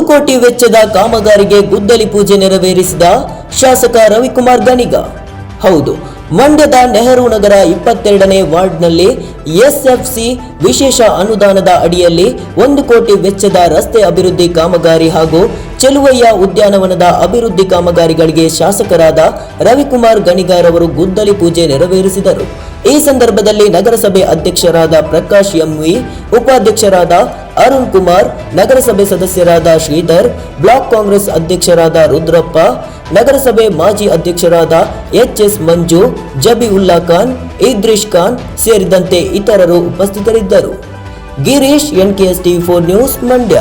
ಒಂದು ಕೋಟಿ ವೆಚ್ಚದ ಕಾಮಗಾರಿಗೆ ಗುದ್ದಲಿ ಪೂಜೆ ನೆರವೇರಿಸಿದ ಶಾಸಕ ರವಿಕುಮಾರ್ ಗಣಿಗ. ಹೌದು, ಮಂಡ್ಯದ ನೆಹರು ನಗರ ಇಪ್ಪತ್ತೆರಡನೇ ವಾರ್ಡ್ನಲ್ಲಿ ಎಸ್ಎಫ್ಸಿ ವಿಶೇಷ ಅನುದಾನದ ಅಡಿಯಲ್ಲಿ ಒಂದು ಕೋಟಿ ವೆಚ್ಚದ ರಸ್ತೆ ಅಭಿವೃದ್ಧಿ ಕಾಮಗಾರಿ ಹಾಗೂ ಚೆಲುವಯ್ಯ ಉದ್ಯಾನವನದ ಅಭಿವೃದ್ಧಿ ಕಾಮಗಾರಿಗಳಿಗೆ ಶಾಸಕರಾದ ರವಿಕುಮಾರ್ ಗಣಿಗಾರವರು ಗುದ್ದಲಿ ಪೂಜೆ ನೆರವೇರಿಸಿದರು. ಈ ಸಂದರ್ಭದಲ್ಲಿ ನಗರಸಭೆ ಅಧ್ಯಕ್ಷರಾದ ಪ್ರಕಾಶ್ ಎಂವಿ, ಉಪಾಧ್ಯಕ್ಷರಾದ ಅರುಣ್ ಕುಮಾರ್, ನಗರಸಭೆ ಸದಸ್ಯರಾದ ಶ್ರೀಧರ್, ಬ್ಲಾಕ್ ಕಾಂಗ್ರೆಸ್ ಅಧ್ಯಕ್ಷರಾದ ರುದ್ರಪ್ಪ, ನಗರಸಭೆ ಮಾಜಿ ಅಧ್ಯಕ್ಷರಾದ ಎಚ್ ಎಸ್ ಮಂಜು ಜಬಿಉಲ್ಲಾ ಖಾನ್, ಇದ್ರಿಶ್ ಖಾನ್ ಸೇರಿದಂತೆ ಇತರರು ಉಪಸ್ಥಿತರಿದ್ದರು. Girish NKS TV four news, Mandya.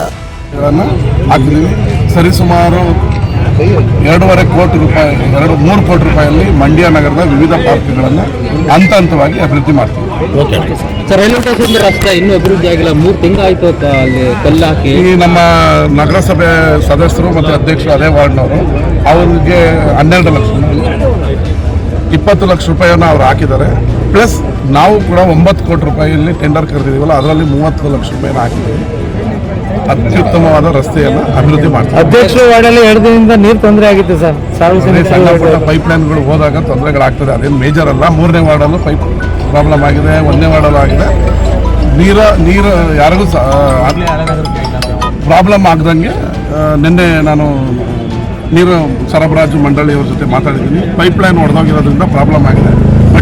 ಸರಿಸುಮಾರು ಎರಡೂವರೆ ಕೋಟಿ ರೂಪಾಯಿ ಎರಡು ಮೂರು ಕೋಟಿ ರೂಪಾಯಿಯಲ್ಲಿ ಮಂಡ್ಯ ನಗರದ ವಿವಿಧ ಪಾರ್ಕ್ಗಳನ್ನು ಹಂತ ಹಂತವಾಗಿ ಅಭಿವೃದ್ಧಿ ಮಾಡ್ತೀವಿ. ಸರ್ ರೈಲ್ವೆ ಸ್ಟೇಷನ್ ರಸ್ತೆ ಇನ್ನೂ ಅಭಿವೃದ್ಧಿ ಆಗಿಲ್ಲ. ಮೂರು ತಿಂಗಳಾಯ್ತು ಅಲ್ಲಿ ಕಲ್ಲು ಹಾಕಿ. ಈ ನಮ್ಮ ನಗರಸಭೆ ಸದಸ್ಯರು ಮತ್ತು ಅಧ್ಯಕ್ಷರು ಅದೇ ವಾರ್ಡ್ನವರು ಅವ್ರಿಗೆ ಹನ್ನೆರಡು ಲಕ್ಷ ಇಪ್ಪತ್ತು ಲಕ್ಷ ರೂಪಾಯಿಯನ್ನು ಅವ್ರು ಹಾಕಿದ್ದಾರೆ. ಪ್ಲಸ್ ನಾವು ಕೂಡ ಒಂಬತ್ತು ಕೋಟಿ ರೂಪಾಯಿಯಲ್ಲಿ ಟೆಂಡರ್ ಕರೆದಿದ್ದೀವಲ್ಲ ಅದರಲ್ಲಿ ಮೂವತ್ತು ಲಕ್ಷ ರೂಪಾಯಿನ ಹಾಕಿದ್ದೀವಿ. ಅತ್ಯುತ್ತಮವಾದ ರಸ್ತೆಯನ್ನು ಅಭಿವೃದ್ಧಿ ಮಾಡ್ತಾರೆ ಅಧ್ಯಕ್ಷರು ವಾರ್ಡಲ್ಲಿ ಎರಡು ದಿನದಿಂದ ನೀರು ತೊಂದರೆ ಆಗಿತ್ತು ಸರ್. ಸಾರ್ವಜನಿಕ ಸಣ್ಣ ಪುಟ್ಟ ಪೈಪ್ ಲೈನ್ಗಳು ಹೋದಾಗ ತೊಂದರೆಗಳಾಗ್ತದೆ. ಅದೇನು ಮೇಜರ್ ಅಲ್ಲ. ಮೂರನೇ ವಾರ್ಡಲ್ಲೂ ಪೈಪ್ ಪ್ರಾಬ್ಲಮ್ ಆಗಿದೆ ಒಂದನೇ ವಾರ್ಡಲ್ಲೂ ಆಗಿದೆ. ನೀರ ನೀರು ಯಾರಿಗೂ ಪ್ರಾಬ್ಲಮ್ ಆಗ್ದಂಗೆ ನಿನ್ನೆ ನಾನು ನೀರು ಸರಬರಾಜು ಮಂಡಳಿಯವ್ರ ಜೊತೆ ಮಾತಾಡಿದ್ದೀನಿ. ಪೈಪ್ ಲೈನ್ ಹೊಡೆದೋಗಿರೋದ್ರಿಂದ ಪ್ರಾಬ್ಲಮ್ ಆಗಿದೆ.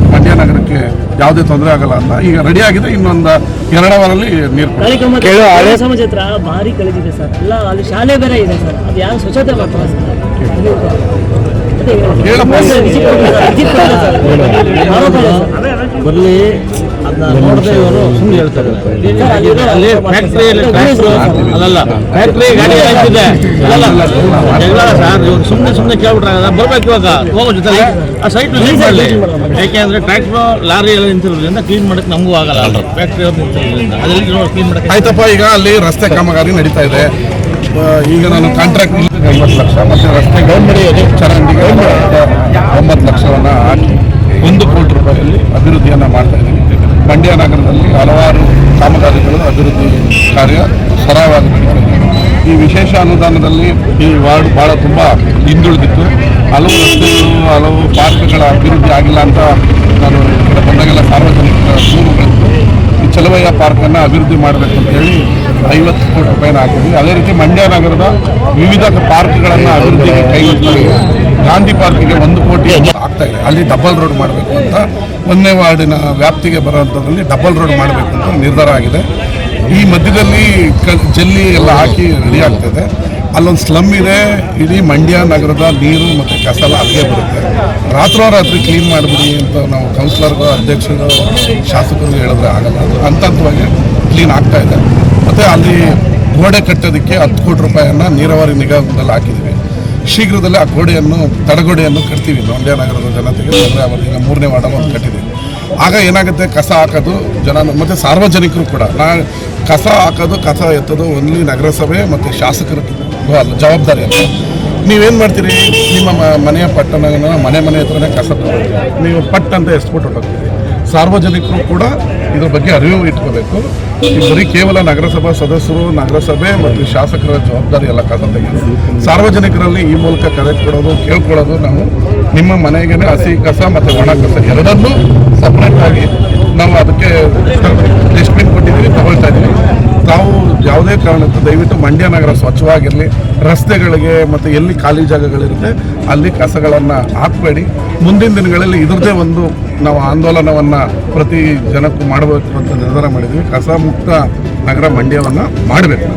ಮಂಡ್ಯ ನಗರಕ್ಕೆ ಯಾವುದೇ ತೊಂದರೆ ಆಗಲ್ಲ ಅಂತ ಈಗ ರೆಡಿ ಆಗಿದೆ ಇನ್ನೊಂದು ಎರಡು ಅವರಲ್ಲಿ ನೀರು ಕೊಡ್ತೀವಿ. ಕೇಳು, ಹಳೆ- ಸಮಾಜ ಹತ್ರ ಭಾರಿ ಕಳೆದಿದೆ ಸರ್ ಎಲ್ಲ ಅಲ್ಲಿ ಶಾಲೆ ಬೇರೆ ಇದೆ ಸರ್ ಅದು ಯಾರು ಸ್ವಚ್ಛತೆ ಮಾಡ್ತಾರೆ ಸರ್. ಬರ್ಲಿ ನೋಡದೆ ಇವರು ಸುಮ್ಮನೆ ಹೇಳ್ತಾರೆ. ಅಲ್ಲಿ ಫ್ಯಾಕ್ಟ್ರಿಯಲ್ಲಿ ಅಲ್ಲಲ್ಲ ಫ್ಯಾಕ್ಟ್ರಿ ಗಾಡಿ ಹಾಕ್ತಿದೆ ಅಲ್ಲಲ್ಲ ಜಗಳ ಸರ್ ಇವಾಗ ಸುಮ್ಮನೆ ಸುಮ್ಮನೆ ಕೇಳ್ಬಿಟ್ರಾಗದ ಬರ್ಬೇಕು ಇವಾಗ. ಹೋಗೋ ಜೊತೆ ಆ ಸೈಟ್ ಕ್ಲೀನ್ ಮಾಡಲಿ. ಯಾಕೆಂದ್ರೆ ಟ್ರ್ಯಾಕ್ಟ್ರು ಲಾರಿ ಎಲ್ಲ ನಿಂತಿರೋದ್ರಿಂದ ಕ್ಲೀನ್ ಮಾಡಕ್ಕೆ ನಮಗೂ ಆಗಲ್ಲ. ಫ್ಯಾಕ್ಟ್ರಿ ನಿಂತಿರೋದ್ರಿಂದ. ಅದರಲ್ಲಿ ಕ್ಲೀನ್ ಮಾಡಕ್ಕೆ ಆಯ್ತಪ್ಪ ಈಗ ಅಲ್ಲಿ ರಸ್ತೆ ಕಾಮಗಾರಿ ನಡೀತಾ ಇದೆ. ಈಗ ನಾನು ಕಾಂಟ್ರಾಕ್ಟ್ ಎಂಬತ್ತು ಲಕ್ಷ. ಮತ್ತೆ ರಸ್ತೆ ಚರಂಡಿ ಒಂಬತ್ತು ಲಕ್ಷವನ್ನು ಹಾಕಿ. ಒಂದು ಕೋಟಿ ರೂಪಾಯಿಯಲ್ಲಿ ಅಭಿವೃದ್ಧಿಯನ್ನು ಮಾಡ್ತಾ ಮಂಡ್ಯ ನಗರದಲ್ಲಿ ಹಲವಾರು ಕಾಮಗಾರಿಗಳು ಅಭಿವೃದ್ಧಿ ಕಾರ್ಯ ಸರಾಗವಾಗಿ ನಡೀತದೆ. ಈ ವಿಶೇಷ ಅನುದಾನದಲ್ಲಿ ಈ ವಾರ್ಡ್ ಭಾಳ ತುಂಬ ಹಿಂದುಳಿದಿತ್ತು. ಹಲವು ರಸ್ತೆಗಳು, ಹಲವು ಪಾರ್ಕ್ಗಳ ಅಭಿವೃದ್ಧಿ ಆಗಿಲ್ಲ ಅಂತ ನಾನು ಬಂದಾಗೆಲ್ಲ ಸಾರ್ವಜನಿಕರ ದೂರುಗಳಿತ್ತು ಈ ಚಲವಯ್ಯ ಪಾರ್ಕನ್ನು ಅಭಿವೃದ್ಧಿ ಮಾಡಬೇಕು ಅಂತ ಹೇಳಿ ಐವತ್ತು ಕೋಟಿ ರೂಪಾಯಿನ ಹಾಕಿದ್ವಿ. ಅದೇ ರೀತಿ ಮಂಡ್ಯ ನಗರದ ವಿವಿಧ ಪಾರ್ಕ್ಗಳನ್ನು ಅಭಿವೃದ್ಧಿಗೆ ಕೈಗೊಳ್ತಾರೆ ಗಾಂಧಿ ಪಾರ್ಕಿಗೆ ಒಂದು ಕೋಟಿ ಆಗ್ತಾ ಇದೆ. ಅಲ್ಲಿ ಡಬಲ್ ರೋಡ್ ಮಾಡಬೇಕು ಅಂತ ಒಂದನೇ ವಾರ್ಡಿನ ವ್ಯಾಪ್ತಿಗೆ ಬರೋಂಥದ್ರಲ್ಲಿ ಡಬಲ್ ರೋಡ್ ಮಾಡಬೇಕು ಅಂತ ನಿರ್ಧಾರ ಆಗಿದೆ. ಈ ಮಧ್ಯದಲ್ಲಿ ಕ ಜಲ್ಲಿ ಎಲ್ಲ ಹಾಕಿ ರೆಡಿ ಆಗ್ತಿದೆ. ಅಲ್ಲೊಂದು ಸ್ಲಮ್ ಇದೆ ಇಡೀ ಮಂಡ್ಯ ನಗರದ ನೀರು ಮತ್ತು ಕಸ ಎಲ್ಲ ಅಲ್ಲಿಗೆ ಬರುತ್ತೆ. ರಾತ್ರೋರಾತ್ರಿ ಕ್ಲೀನ್ ಮಾಡಿಬಿಡಿ ಅಂತ ನಾವು ಕೌನ್ಸಿಲರ್ಗೂ ಅಧ್ಯಕ್ಷರು ಶಾಸಕರು ಹೇಳಿದ್ರೆ ಆಗಲ್ಲ. ಹಂತ ಹಂತವಾಗಿ ಕ್ಲೀನ್ ಆಗ್ತಾ ಇದೆ. ಮತ್ತು ಅಲ್ಲಿ ಗೋಡೆ ಕಟ್ಟೋದಕ್ಕೆ ಹತ್ತು ಕೋಟಿ ರೂಪಾಯಿಯನ್ನು ನೀರಾವರಿ ನಿಗಮದಲ್ಲಿ ಹಾಕಿದ್ದೀವಿ. ಶೀಘ್ರದಲ್ಲೇ ಆ ಗೋಡೆಯನ್ನು, ತಡೆಗೋಡೆಯನ್ನು ಕಟ್ತೀವಿ ನಗರದ ಜನತೆಗೆ. ಅಂದರೆ ಅವರಿಗೆ ಮೂರನೇ ವಾರ್ಡಲ್ಲಿ ಒಂದು ಕಟ್ಟಿದ್ದೀವಿ ಆಗ ಏನಾಗುತ್ತೆ? ಕಸ ಹಾಕೋದು ಜನ, ಮತ್ತು ಸಾರ್ವಜನಿಕರು ಕೂಡ. ನಾ, ಕಸ ಹಾಕೋದು, ಕಸ ಎತ್ತೋದು ಓನ್ಲಿ ನಗರಸಭೆ ಮತ್ತು ಶಾಸಕರ ಜವಾಬ್ದಾರಿ ಅಂತ ನೀವೇನು ಮಾಡ್ತೀರಿ? ನಿಮ್ಮ ಮನೆಯ ಪಟ್ಟಣ ಮನೆ ಮನೆ ಹತ್ರನೇ ಕಸ ನೀವು ಪಟ್ ಅಂತ ಎಸ್ಬಿಟ್ಟು ಹೋಗ್ತೀರಿ ಸಾರ್ವಜನಿಕರು ಕೂಡ ಇದ್ರ ಬಗ್ಗೆ ಅರಿವು ಇಟ್ಕೋಬೇಕು. ಬರೀ ಕೇವಲ ನಗರಸಭಾ ಸದಸ್ಯರು, ನಗರಸಭೆ ಮತ್ತು ಶಾಸಕರ ಜವಾಬ್ದಾರಿ ಎಲ್ಲ ಕಸ ಸಾರ್ವಜನಿಕರಲ್ಲಿ ಈ ಮೂಲಕ ಕರೆ ಕೊಡೋದು, ಕೇಳ್ಕೊಳ್ಳೋದು ನಾವು ನಿಮ್ಮ ಮನೆಗೆ ಹಸಿ ಕಸ ಮತ್ತು ಒಣ ಕಸ ಎರಡನ್ನೂ ಸಪ್ರೇಟ್ ಆಗಿ ನಾವು ಅದಕ್ಕೆ ಡಸ್ಟ್ಬಿನ್ ಕೊಟ್ಟಿದ್ದೀವಿ, ತಗೊಳ್ತಾ ಇದ್ದೀವಿ ತಾವು ಯಾವುದೇ ಕಾರಣಕ್ಕೂ ದಯವಿಟ್ಟು ಮಂಡ್ಯ ನಗರ ಸ್ವಚ್ಛವಾಗಿರಲಿ, ರಸ್ತೆಗಳಿಗೆ ಮತ್ತು ಎಲ್ಲಿ ಖಾಲಿ ಜಾಗಗಳಿರುತ್ತೆ ಅಲ್ಲಿ ಕಸಗಳನ್ನು ಹಾಕಬೇಡಿ. ಮುಂದಿನ ದಿನಗಳಲ್ಲಿ ಇದರದೇ ಒಂದು ನಾವು ಆಂದೋಲನವನ್ನು ಪ್ರತಿ ಜನಕ್ಕೂ ಮಾಡಬೇಕು ಅಂತ ನಿರ್ಧಾರ ಮಾಡಿದ್ವಿ. ಕಸ ಮುಕ್ತ ನಗರ ಮಂಡ್ಯವನ್ನು ಮಾಡಬೇಕು.